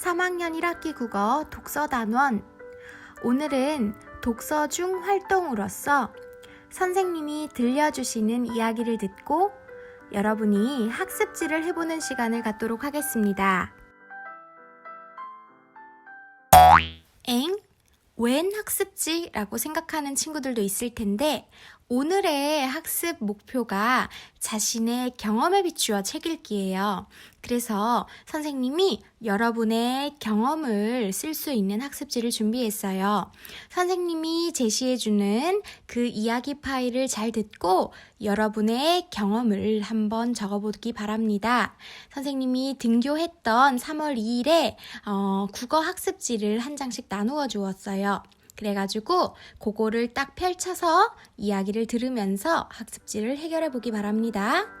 3학년 1학기 국어 독서 단원. 오늘은 독서 중 활동으로서 선생님이 들려주시는 이야기를 듣고 여러분이 학습지를 해보는 시간을 갖도록 하겠습니다. 엥? 웬 학습지라고 생각하는 친구들도 있을 텐데, 오늘의 학습 목표가 자신의 경험에 비추어 책 읽기예요. 그래서 선생님이 여러분의 경험을 쓸 수 있는 학습지를 준비했어요. 선생님이 제시해주는 그 이야기 파일을 잘 듣고 여러분의 경험을 한번 적어보기 바랍니다. 선생님이 등교했던 3월 2일에 어, 국어 학습지를 한 장씩 나누어 주었어요. 그래가지고 그거를 딱 펼쳐서 이야기를 들으면서 학습지를 해결해 보기 바랍니다.